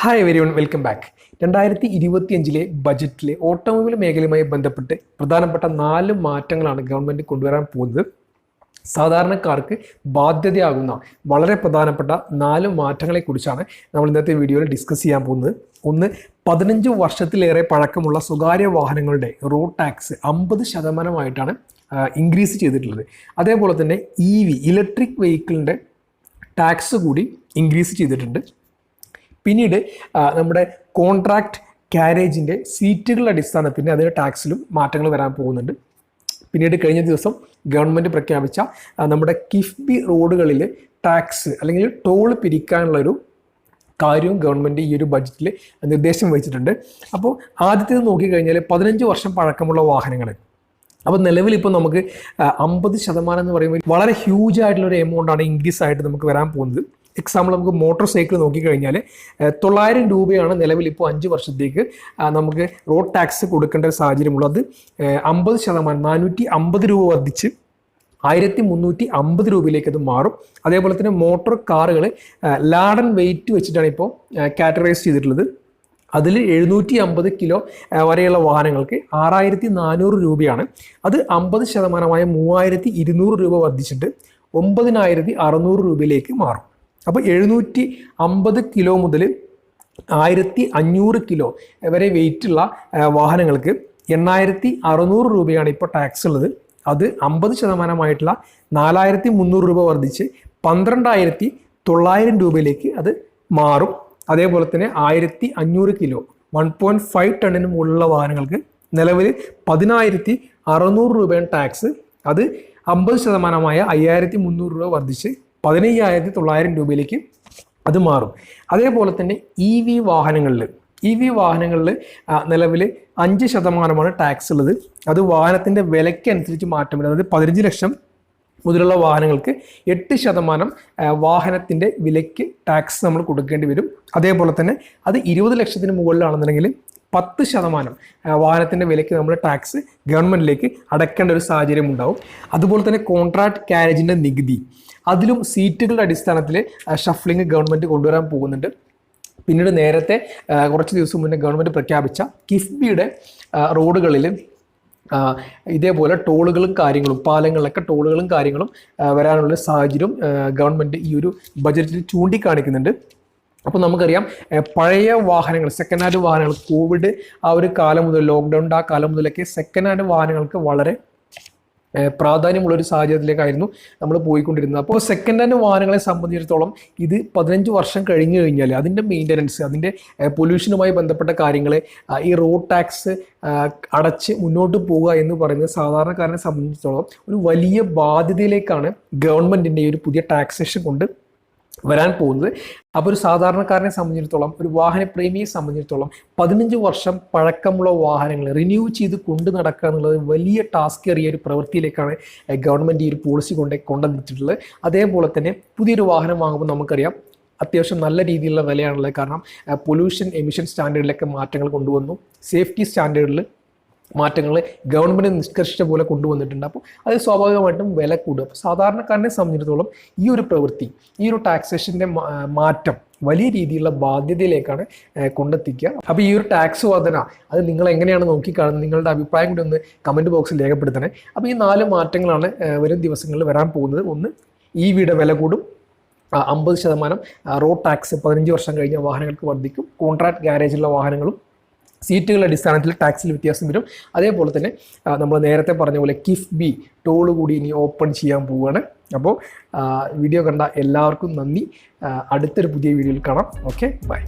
Hi every one welcome back രണ്ടായിരത്തി ഇരുപത്തിയഞ്ചിലെ ബജറ്റിലെ automobile മേഖലയുമായി ബന്ധപ്പെട്ട് പ്രധാനപ്പെട്ട നാല് മാറ്റങ്ങളാണ് ഗവൺമെന്റ് കൊണ്ടുവരാൻ പോകുന്നത്. സാധാരണക്കാർക്ക് ബാധ്യതയാകുന്ന വളരെ പ്രധാനപ്പെട്ട നാല് മാറ്റങ്ങളെക്കുറിച്ചാണ് നമ്മൾ ഇന്നത്തെ വീഡിയോയിൽ ഡിസ്കസ് ചെയ്യാൻ പോകുന്നത്. ഒന്ന് പതിനഞ്ച് വർഷത്തിലേറെ പഴക്കമുള്ള സ്വകാര്യ വാഹനങ്ങളുടെ റോഡ് ടാക്സ് അമ്പത് ശതമാനമായിട്ടാണ് ഇൻക്രീസ് ചെയ്തിട്ടുള്ളത്. അതേപോലെ തന്നെ ഇ വി ഇലക്ട്രിക് വെഹിക്കിളിന്റെ ടാക്സ് കൂടി ഇൻക്രീസ് ചെയ്തിട്ടുണ്ട്. പിന്നീട് നമ്മുടെ കോൺട്രാക്ട് ക്യാരേജിന്റെ സീറ്റുകളുടെ അടിസ്ഥാനത്തിൽ അതിന്റെ ടാക്സിലും മാറ്റങ്ങൾ വരാൻ പോകുന്നുണ്ട്. പിന്നീട് കഴിഞ്ഞ ദിവസം ഗവൺമെന്റ് പ്രഖ്യാപിച്ച നമ്മുടെ കിഫ്ബി റോഡുകളിൽ ടാക്സ് അല്ലെങ്കിൽ ടോൾ പിരിക്കാനുള്ളൊരു കാര്യവും ഗവൺമെന്റ് ഈ ഒരു ബഡ്ജറ്റിൽ നിർദ്ദേശം വഹിച്ചിട്ടുണ്ട് അപ്പോൾ ആദ്യത്തേത് നോക്കിക്കഴിഞ്ഞാൽ പതിനഞ്ച് വർഷം പഴക്കമുള്ള വാഹനങ്ങൾ അപ്പോൾ നിലവിൽ ഇപ്പോൾ നമുക്ക് അമ്പത് ശതമാനം എന്ന് പറയുമ്പോൾ വളരെ ഹ്യൂജ് ആയിട്ടുള്ള ഒരു എമൗണ്ടാണ് ഇൻക്രീസ് ആയിട്ട് നമുക്ക് വരാൻ പോകുന്നത്. എക്സാമ്പിൾ നമുക്ക് മോട്ടോർ സൈക്കിൾ നോക്കിക്കഴിഞ്ഞാൽ തൊള്ളായിരം രൂപയാണ് നിലവിൽ ഇപ്പോൾ അഞ്ച് വർഷത്തേക്ക് നമുക്ക് റോഡ് ടാക്സ് കൊടുക്കേണ്ട ഒരു സാഹചര്യമുള്ളത്. അമ്പത് ശതമാനം നാനൂറ്റി അമ്പത് രൂപ വർദ്ധിച്ച് ആയിരത്തി മുന്നൂറ്റി അമ്പത് രൂപയിലേക്ക് അത് മാറും. അതേപോലെ തന്നെ മോട്ടോർ കാറുകൾ ലാഡൻ വെയിറ്റ് വെച്ചിട്ടാണ് ഇപ്പോൾ കാറ്റഗറൈസ് ചെയ്തിട്ടുള്ളത്. അതിൽ എഴുന്നൂറ്റി അമ്പത് കിലോ വരെയുള്ള വാഹനങ്ങൾക്ക് ആറായിരത്തി നാനൂറ് രൂപയാണ്. അത് അമ്പത് ശതമാനമായ മൂവായിരത്തി ഇരുന്നൂറ് രൂപ വർദ്ധിച്ചിട്ട് ഒമ്പതിനായിരത്തി അറുന്നൂറ് രൂപയിലേക്ക് മാറും. അപ്പോൾ എഴുന്നൂറ്റി അമ്പത് കിലോ മുതൽ ആയിരത്തി അഞ്ഞൂറ് കിലോ വരെ വെയിറ്റുള്ള വാഹനങ്ങൾക്ക് എണ്ണായിരത്തി അറുന്നൂറ് രൂപയാണ് ഇപ്പോൾ ടാക്സ് ഉള്ളത്. അത് അമ്പത് ശതമാനമായിട്ടുള്ള നാലായിരത്തി മുന്നൂറ് രൂപ വർദ്ധിച്ച് പന്ത്രണ്ടായിരത്തി തൊള്ളായിരം രൂപയിലേക്ക് അത് മാറും. അതേപോലെ തന്നെ ആയിരത്തി അഞ്ഞൂറ് കിലോ വൺ പോയിന്റ് ഫൈവ് ടണ്ണിന് മുകളിലുള്ള വാഹനങ്ങൾക്ക് നിലവിൽ പതിനായിരത്തി അറുന്നൂറ് രൂപയാണ് ടാക്സ് അത് അമ്പത് ശതമാനമായ അയ്യായിരത്തി മുന്നൂറ് രൂപ വർദ്ധിച്ച് പതിനയ്യായിരത്തി തൊള്ളായിരം രൂപയിലേക്ക് അത് മാറും. അതേപോലെ തന്നെ ഇ വി വാഹനങ്ങളിൽ ഇ വി വാഹനങ്ങളിൽ നിലവിൽ അഞ്ച് ശതമാനമാണ് ടാക്സ് ഉള്ളത്. അത് വാഹനത്തിന്റെ വിലയ്ക്കനുസരിച്ച് മാറ്റം വരും. അതായത് പതിനഞ്ച് ലക്ഷം മുതലുള്ള വാഹനങ്ങൾക്ക് എട്ട് ശതമാനം വാഹനത്തിന്റെ വിലയ്ക്ക് ടാക്സ് നമ്മൾ കൊടുക്കേണ്ടി വരും. അതേപോലെ തന്നെ അത് ഇരുപത് ലക്ഷത്തിന് മുകളിലാണെന്നുണ്ടെങ്കിൽ പത്ത് ശതമാനം വാഹനത്തിന്റെ വിലയ്ക്ക് നമ്മൾ ടാക്സ് ഗവൺമെന്റിലേക്ക് അടയ്ക്കേണ്ട ഒരു സാഹചര്യം ഉണ്ടാവും. അതുപോലെ തന്നെ കോൺട്രാക്ട് കാരേജിന്റെ നികുതി. അതിലും സീറ്റുകളുടെ അടിസ്ഥാനത്തിൽ ഷഫ്ലിംഗ് ഗവൺമെന്റ് കൊണ്ടുവരാൻ പോകുന്നുണ്ട്. പിന്നീട് നേരത്തെ കുറച്ച് ദിവസം മുന്നേ ഗവൺമെന്റ് പ്രഖ്യാപിച്ച കിഫ്ബിയുടെ റോഡുകളിൽ ഇതേപോലെ ടോളുകളും കാര്യങ്ങളും പാലങ്ങളിലൊക്കെ ടോളുകളും കാര്യങ്ങളും വരാനുള്ള സാഹചര്യം ഗവൺമെന്റ് ഈ ഒരു ബജറ്റിൽ ചൂണ്ടിക്കാണിക്കുന്നുണ്ട്. അപ്പോൾ നമുക്കറിയാം പഴയ വാഹനങ്ങൾ സെക്കൻഡ് ഹാൻഡ് വാഹനങ്ങൾ കോവിഡ് ആ ഒരു കാലം മുതൽ ലോക്ക്ഡൗണിന്റെ ആ കാലം മുതലൊക്കെ സെക്കൻഡ് ഹാൻഡ് വാഹനങ്ങൾക്ക് വളരെ പ്രാധാന്യമുള്ള ഒരു സാഹചര്യത്തിലേക്കായിരുന്നു നമ്മൾ പോയിക്കൊണ്ടിരുന്നത്. അപ്പോൾ സെക്കൻഡ് ഹാൻഡ് വാഹനങ്ങളെ സംബന്ധിച്ചിടത്തോളം ഇത് പതിനഞ്ച് വർഷം കഴിഞ്ഞു കഴിഞ്ഞാൽ അതിന്റെ മെയിന്റനൻസ് അതിന്റെ പൊല്യൂഷനുമായി ബന്ധപ്പെട്ട കാര്യങ്ങൾ ഈ റോഡ് ടാക്സ് അടച്ച് മുന്നോട്ട് പോവുക എന്ന് പറയുന്നത് സാധാരണക്കാരനെ സംബന്ധിച്ചിടത്തോളം ഒരു വലിയ ബാധ്യതയിലേക്കാണ് ഗവൺമെന്റിന്റെ ഈ ഒരു പുതിയ ടാക്സേഷൻ കൊണ്ട് വരാൻ പോകുന്നത്. അപ്പോൾ ഒരു സാധാരണക്കാരനെ സംബന്ധിച്ചിടത്തോളം ഒരു വാഹന പ്രേമിയെ സംബന്ധിച്ചിടത്തോളം പതിനഞ്ച് വർഷം പഴക്കമുള്ള വാഹനങ്ങൾ റിന്യൂ ചെയ്ത് കൊണ്ടു നടക്കുക എന്നുള്ളത് വലിയ ടാസ്ക് ഏറിയ ഒരു പ്രവൃത്തിയിലേക്കാണ് ഗവൺമെന്റ് ഈ ഒരു പോളിസി കൊണ്ട് കൊണ്ടുവന്നിട്ടുള്ളത്. അതേപോലെ തന്നെ പുതിയൊരു വാഹനം വാങ്ങുമ്പോൾ നമുക്കറിയാം അത്യാവശ്യം നല്ല രീതിയിലുള്ള വിലയാണുള്ളത്. കാരണം പൊല്യൂഷൻ എമിഷൻ സ്റ്റാൻഡേർഡിലൊക്കെ മാറ്റങ്ങൾ കൊണ്ടുവന്നു. സേഫ്റ്റി സ്റ്റാൻഡേർഡിൽ മാറ്റങ്ങൾ ഗവൺമെന്റ് നിഷ്കർഷിച്ച പോലെ കൊണ്ടുവന്നിട്ടുണ്ട്. അപ്പോൾ അത് സ്വാഭാവികമായിട്ടും വില കൂടും. അപ്പോൾ സാധാരണക്കാരനെ സംബന്ധിച്ചിടത്തോളം ഈ ഒരു പ്രവൃത്തി ഈ ഒരു ടാക്സേഷന്റെ മാറ്റം വലിയ രീതിയിലുള്ള ബാധ്യതയിലേക്കാണ് കൊണ്ടെത്തിക്കുക. അപ്പോൾ ഈ ഒരു ടാക്സ് വർധന അത് നിങ്ങൾ എങ്ങനെയാണ് നോക്കിക്കാണുന്നത്? നിങ്ങളുടെ അഭിപ്രായം കൂടി ഒന്ന് കമന്റ് ബോക്സിൽ രേഖപ്പെടുത്തണേ. അപ്പോൾ ഈ നാല് മാറ്റങ്ങളാണ് വരും ദിവസങ്ങളിൽ വരാൻ പോകുന്നത്. ഒന്ന് ഈ വീട് വില കൂടും. അമ്പത് ശതമാനം റോഡ് ടാക്സ് പതിനഞ്ച് വർഷം കഴിഞ്ഞ വാഹനങ്ങൾക്ക് വർദ്ധിക്കും. കോൺട്രാക്ട് ഗ്യാരേജുള്ള വാഹനങ്ങളും സീറ്റുകളുടെ അടിസ്ഥാനത്തിൽ ടാക്സിൽ വ്യത്യാസം വരും. അതേപോലെ തന്നെ നമ്മൾ നേരത്തെ പറഞ്ഞ പോലെ കിഫ്ബി ടോൾ കൂടി ഇനി ഓപ്പൺ ചെയ്യാൻ പോവുകയാണ്. അപ്പോൾ വീഡിയോ കണ്ട എല്ലാവർക്കും നന്ദി. അടുത്തൊരു പുതിയ വീഡിയോയിൽ കാണാം. Okay bye.